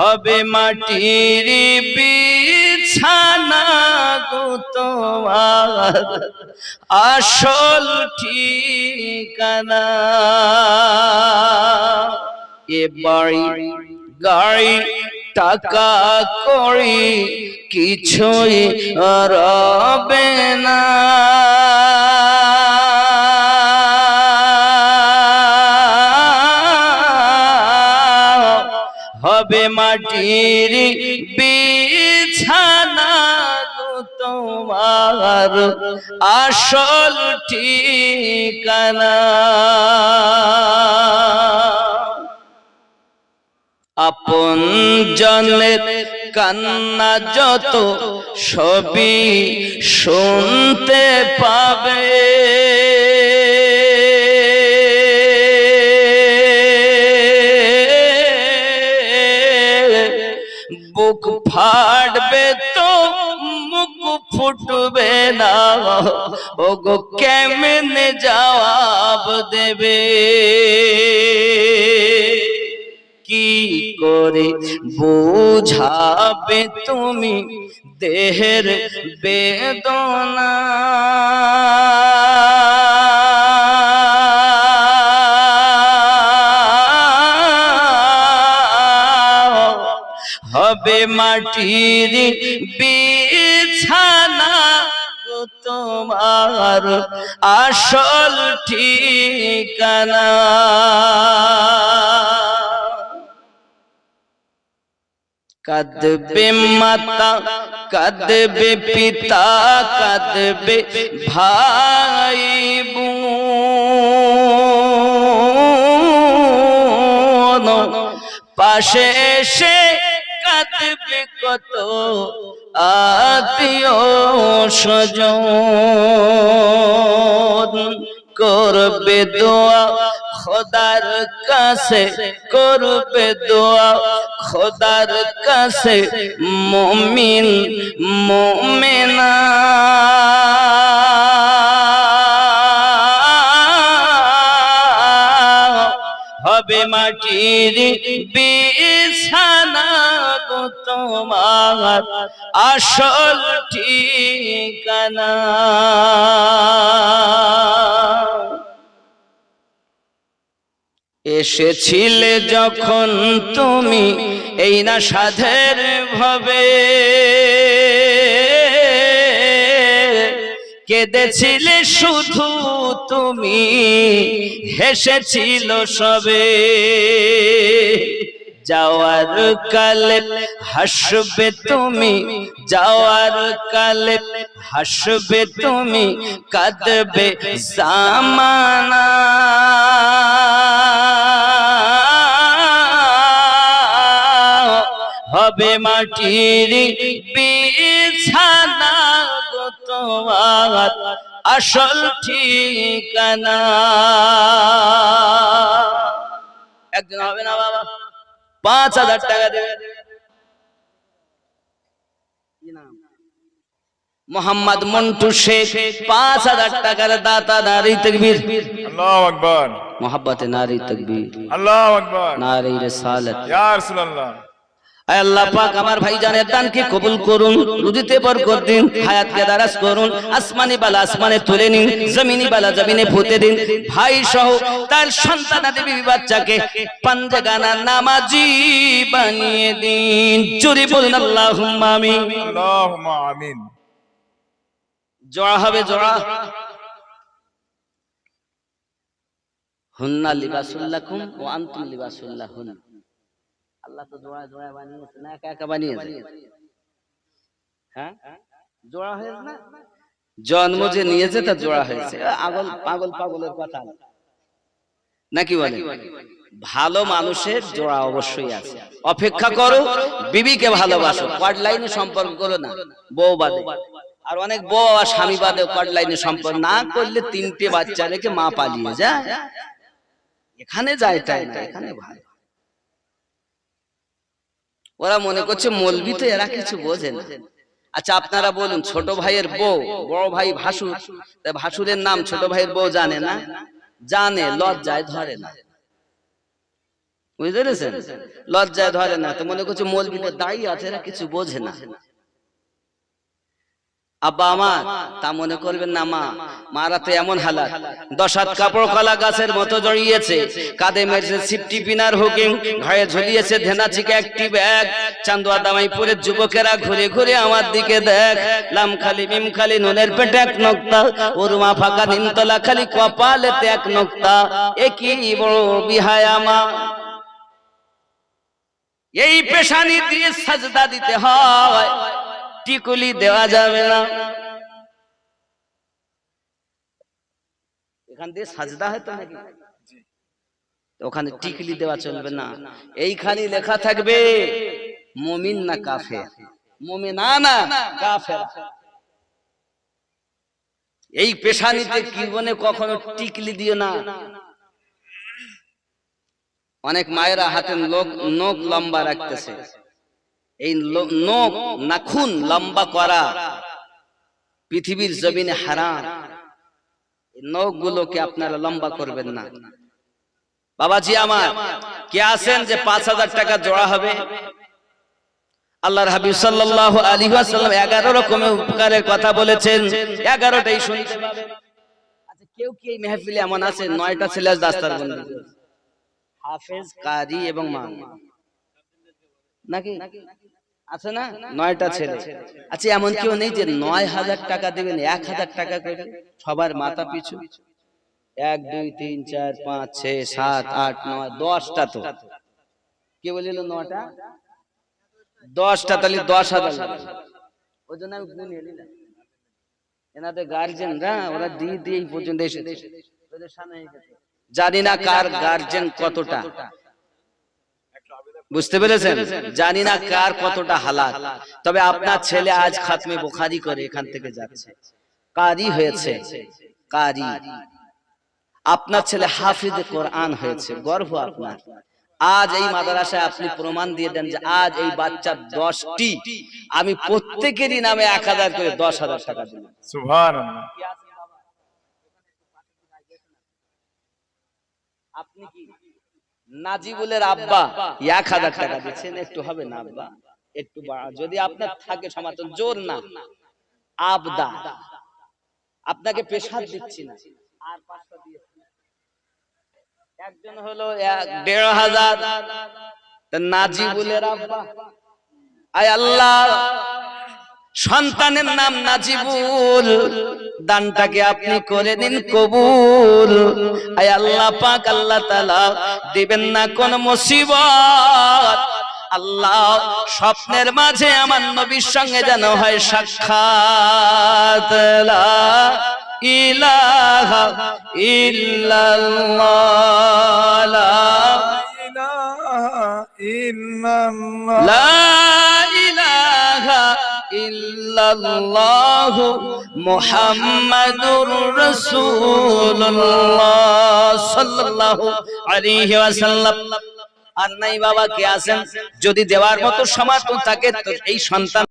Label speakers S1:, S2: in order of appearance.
S1: হবে মাটির বিছানা গো তোমার আসল ঠিকানা এ বাড়ি গাড়ি টাকা করি কিছুই আর না হবে মাটির বিছানা তোমার আসল ঠিকানা আপন জনের কান্না যত সবই শুনতে পাবে ফাটবে তো মুখ ফুটবে না ও গো কেমনে জবাব দেবে কি করে বুঝাবে তুমি দেহের বেদনা মাটির বিছানা তোমার আসল ঠিকানা কাঁদবে মাতা কাঁদবে পিতা কাঁদবে ভাই বোন পাশে এসে কাঁদবে কত আত্মীয় স্বজন করবে দোয়া খোদার কাছে করবে দোয়া খোদার কাছে মমিন মমেনা হবে মাটির বীর নিশানা গো তোমার আসল ঠিকানা এসেছিলে যখন তুমি এই না সাধের ভবে কেঁদেছিলে শুধু তুমি হেসেছিল সবে যাওয়ার কালে হাসবে তুমি যাওয়ার কালে হাসবে তুমি কাঁদবে সামানা হবে মাটির বিছানা তোমার আসল ঠিকানা
S2: একদিন হবে না বাবা পাঁচ হাজার টাকা দেবে মোহাম্মদ মন্টু শেখ পাঁচ হাজার টাকার দাতা নারী তকবীর
S3: আল্লাহ আকবর
S2: মোহাম্মত নারী তকবীর
S3: আল্লাহ আকবর
S2: নারী রসালত
S3: ইয়া রাসূলুল্লাহ
S2: আল্লাহ বালা আসমানে তুলে নিন জমিনি বালা জমিনে পুঁতে দিন ভাই সহ তার জোড়া হবে জোড়া হুন্না আল্লাহ তো জোড়া জোড়া বানিয়েছে না একা একা বানিয়েছে হ্যাঁ জোড়া হয়েছে না জন্ম যে নিয়েছে জোড়া হয়েছে আগল পাগল পাগলের কথা নাকি বলে ভালো মানুষের জোড়া অবশ্যই আছে অপেক্ষা করো বিবিকে ভালোবাসো কোয়াড লাইনে সম্পর্ক করো না বউ বাদে আর অনেক বউ আর স্বামী বাদে কোয়াড লাইনে সম্পর্ক না করলে তিনটে বাচ্চা রেখে মা পালিয়ে যায় এখানে যায় তাই না এখানে ভালো ওরা মনে করছে মলবি তো এরা কিছু বোঝে না আচ্ছা আপনারা বলুন ছোট ভাইয়ের বউ বড় ভাই ভাসুর ভাসুরের নাম ছোট ভাইয়ের বউ জানে না জানে লজ্জায় ধরে না বুঝতে পেরেছেন লজ্জায় ধরে না তো মনে করছে মলবি তো দায়ী আছে এরা কিছু বোঝে না আব্বা আমার তা মনে করবেন না মা মারা তো এমন হালাত দশ হাত কাপড় কলা গাছের মতো জড়িয়েছে কাঁধে মেরেছে সিফটি পিনার হুকিং ঘরে ঝুলিয়েছে ধেনাচিকে একটি ব্যাগ চান্দুয়া দামাইপুরের যুবকেরা ঘুরে ঘুরে আমার দিকে দেখ লাম খালি মিম খালি নুনের পেটে এক নক্তা উরমা ফাঁকা নিমতলা খালি কপালেতে এক নক্তা একই কি বড় বিহায়া মা এই পেশানি দিয়ে সাজদা দিতে হয় টিকুলি দেওয়া যাবে না এখান দিয়ে সাজদা হতো নাকি ওখানে টিকলি দেওয়া চলবে না এইখানে লেখা থাকবে মুমিন না কাফে মুমিনা না কাফে এই পেশা নিতে জীবনে কখনো টিকলি দিও না অনেক মায়েরা হাতে লোক নখ লম্বা রাখতেছে এই নখ নাখুন লম্বা করা পৃথিবীর জমিনে হারান নখ গুলোকে আপনারা লম্বা করবেন না বাবাজি আমার কে আছেন যে পাঁচ হাজার টাকা জোড়া হবে আল্লাহর হাবিব সাল্লাহ আলী আসাল্লাম এগারো রকমের উপকারের কথা বলেছেন এগারোটাই শুনতে আচ্ছা কেউ কি এই মেহফিলে এমন আছে নয়টা ছেলে রাস্তার হাফেজ কারি এবং মা নাকি আছে না নয়টা ছেলে আচ্ছা এমন কেউ নেই যে নয় হাজার টাকা দেবেন এক হাজার টাকা করে সবার মাথা পিছু এক দুই তিন চার পাঁচ ছয় সাত আট নয় দশটা তো কে বলিল নটা দশটা তাহলে দশ হাজার ওই জন্য আমি গুণ এলি না এনাদের গার্জেনরা ওরা দিয়ে দিয়ে পর্যন্ত এসে জানি না কার গার্জেন কতটা বুঝতে পেরেছেন জানি না কার কতটা হালাত তবে আপনার ছেলে আজ খাতমে বোখারি করে এখান থেকে যাচ্ছে কারি হয়েছে কারি আপনার ছেলে হাফিজ কোরআন হয়েছে গর্ব আপনার আজ এই মাদ্রাসায় আপনি প্রমাণ দিয়ে দেন যে আজ এই বাচ্চার দশটি আমি প্রত্যেকেরই নামে এক হাজার করে দশ হাজার টাকা দিলাম আপনি কি নাজিবুলের আব্বা এক হাজার টাকা দিচ্ছেন একটু হবে না আব্বা একটু যদি আপনার থাকে সমর্থন জোর না আবদা আপনাকে পেশার দিচ্ছি না আর পাঁচটা দিয়েছি একজন হলো দেড় হাজার নাজিবুলের আব্বা আয় আল্লাহ সন্তানের নাম নাজিবুল দানটাকে আপনি করে দিন কবুল আয় আল্লাহ পাক আল্লাহ তাআলা দিবেন না কোন মুসিবত আল্লাহ স্বপ্নের মাঝে আমার নবীর সঙ্গে যেন হয় সাক্ষাৎ ইলাহা ইল্লাল্লাহ
S3: ইল্লাল্লাহ
S2: ইল্লাল্লাহ মুহাম্মাদুর রাসূলুল্লাহ সাল্লাল্লাহু আলাইহি ওয়াসাল্লাম আর নাই বাবা কে আছেন যদি দেওয়ার মতো সামর্থ্য থাকে তো এই সন্তান